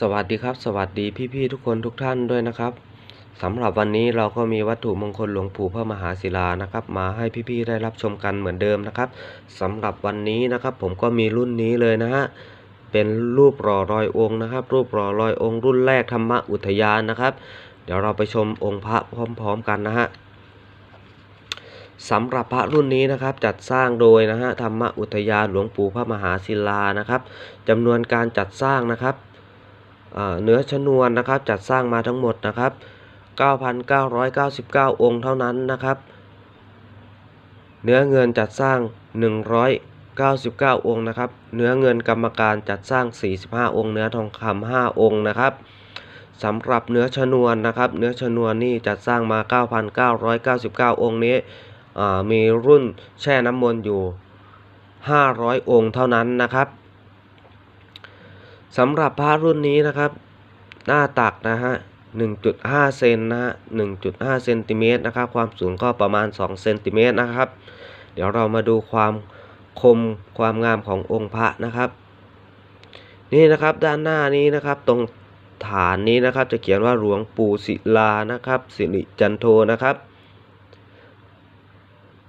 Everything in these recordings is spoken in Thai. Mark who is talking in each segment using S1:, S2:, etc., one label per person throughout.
S1: สวัสดีครับ สวัสดีพี่ๆทุกคนทุกท่านด้วยนะครับสำหรับวันนี้เราก็มีวัตถุมงคลหลวงปู่พระมหาศิลานะครับ มาให้พี่ๆได้รับชมกันเหมือนเดิมนะครับสำหรับวันนี้นะครับ ผมก็มีรุ่นนี้เลยนะฮะเป็นรูปหล่อรอยองค์นะครับ รูปหล่อรอยองค์รุ่นแรกธรรมอุทยานนะครับ เดี๋ยวเราไปชมองค์พระพร้อม ๆ กันนะฮะสำหรับพระรุ่นนี้นะครับจัดสร้างโดยนะฮะธรรมอุทยานหลวงปู่พระมหาศิลานะครับจำนวนการจัดสร้างนะครับ เนื้อชนวนนะครับจัดสร้างมาทั้งหมดนะครับ 9,999 องค์เท่านั้นนะครับ เนื้อเงินจัดสร้าง 199 องค์นะครับ เนื้อเงินกรรมการจัดสร้าง 45 องค์ เนื้อทองคำ5องค์นะครับสำหรับเนื้อชนวนนะครับ เนื้อชนวนนี่จัดสร้างมา 9,999 องค์นี้มีรุ่นแช่น้ำมนต์อยู่ 500 องค์เท่านั้นนะครับ สำหรับพระรุ่นนี้นะครับ หน้าตักนะฮะ 1.5 เซนนะฮะ 1.5 เซนติเมตรนะครับ ความสูงก็ประมาณ 2 เซนติเมตรนะครับ เดี๋ยวเรามาดูความคมความงามขององค์พระนะครับ นี่นะครับด้านหน้านี้นะครับตรงฐานนี้นะครับจะเขียนว่าหลวงปู่ศิลานะครับ สิริจันโทนะครับ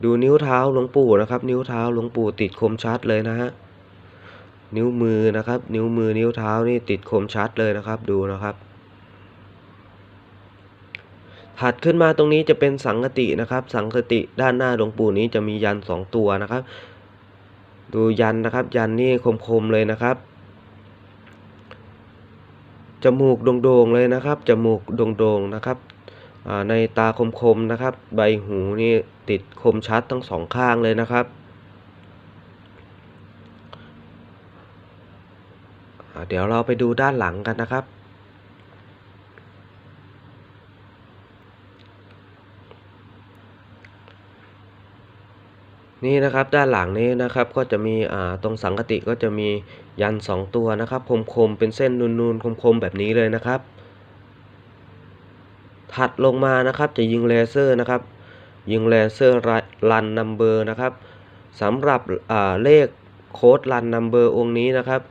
S1: ดูนิ้วเท้าหลวงปู่นะครับ นิ้วเท้าหลวงปู่ติดคมชัดเลยนะฮะ นิ้วมือนะครับ นิ้วมือนิ้วเท้านี่ติดคมชัดเลยนะครับ ดูนะครับ ถัดขึ้นมาตรงนี้จะเป็นสังกตินะครับ สังกติด้านหน้าหลวงปู่นี้จะมียันสองตัวนะครับ ดูยันนะครับ ยันนี่คมๆเลยนะครับจมูกโด่งๆเลยนะครับ จมูกโด่งๆนะครับ ในตาคมๆนะครับ ใบหูนี่ติดคมชัดทั้งสองข้างเลยนะครับ อ่า เดี๋ยวเราไปดูด้านหลังกันนะครับ นี่นะครับด้านหลังนี้นะครับก็จะมีอ่าตรงสังกติก็จะมียันสองตัวนะครับ คมๆเป็นเส้นนูนๆคมๆแบบนี้เลยนะครับ ถัดลงมานะครับจะยิงเลเซอร์นะครับ ยิงเลเซอร์รันนัมเบอร์นะครับสำหรับอ่าเลขโค้ดรันนัมเบอร์องค์นี้นะครับ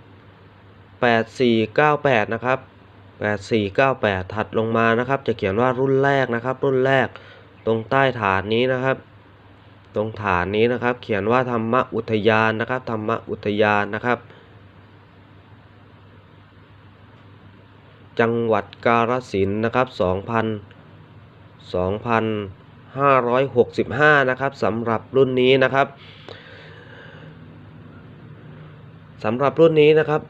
S1: 8498 นะครับ 8498 ถัดลงมานะครับ จะเขียนว่ารุ่นแรกนะครับ รุ่นแรกตรงใต้ฐานนี้นะครับ ตรงฐานนี้นะครับ เขียนว่าธรรมอุทยานนะครับธรรมอุทยานนะครับ จังหวัดกาฬสินนะครับ2,000 2,565 นะครับสำหรับรุ่นนี้นะครับสำหรับรุ่นนี้นะครับ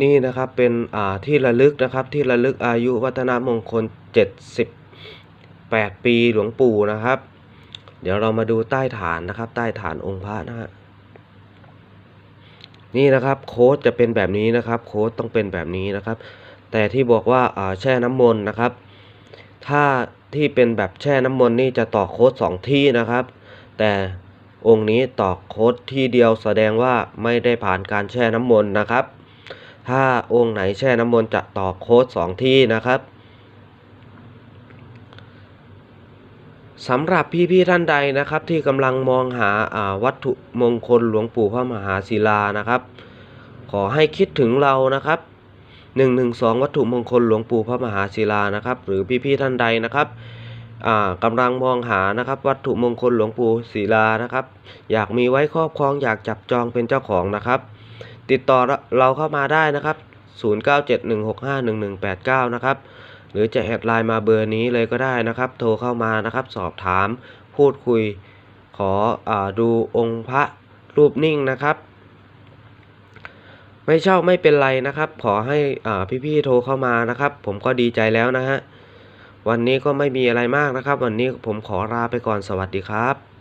S1: นี่นะครับเป็นอ่าที่ระลึกนะครับที่ระลึกอายุวัฒนมงคล 78 ปีหลวงปู่นะครับ เดี๋ยวเรามาดูใต้ฐานนะครับ ใต้ฐานองค์พระนะฮะนี่นะครับโค้ดจะเป็นแบบนี้นะครับ โค้ดต้องเป็นแบบนี้นะครับ แต่ที่บอกว่าอ่าแช่น้ำมนต์นะครับ ถ้าที่เป็นแบบแช่น้ำมนต์นี่จะต่อโค้ดสองที่นะครับ แต่องค์นี้ต่อโค้ดที่เดียวแสดงว่าไม่ได้ผ่านการแช่น้ำมนต์นะครับ ถ้าองค์ไหนแช่น้ำมนต์จะต่อโค้ดสองที่นะครับสำหรับพี่ๆท่านใดนะครับ ที่กำลังมองหาาวัตถุมงคลหลวงปู่พระมหาศิลานะครับ ขอให้คิดถึงเรานะครับ112 วัตถุมงคลหลวงปู่พระมหาศิลานะครับ หรือพี่ๆท่านใดนะครับอ่ากำลังมองหานะครับ วัตถุมงคลหลวงปู่ศิลานะครับ อยากมีไว้ครอบครองอยากจับจองเป็นเจ้าของนะครับ ติดต่อเราเข้ามาได้นะครับ 0971651189 นะครับ หรือจะแอดไลน์มาเบอร์นี้เลยก็ได้นะครับ โทรเข้ามานะครับ สอบถาม พูดคุย ขออดูองค์พระรูปนิ่งนะครับ ไม่เช่าไม่เป็นไรนะครับ ขอให้อ่พี่ๆโทรเข้ามานะครับ ผมก็ดีใจแล้วนะฮะ วันนี้ก็ไม่มีอะไรมากนะครับ วันนี้ผมขอลาไปก่อน สวัสดีครับ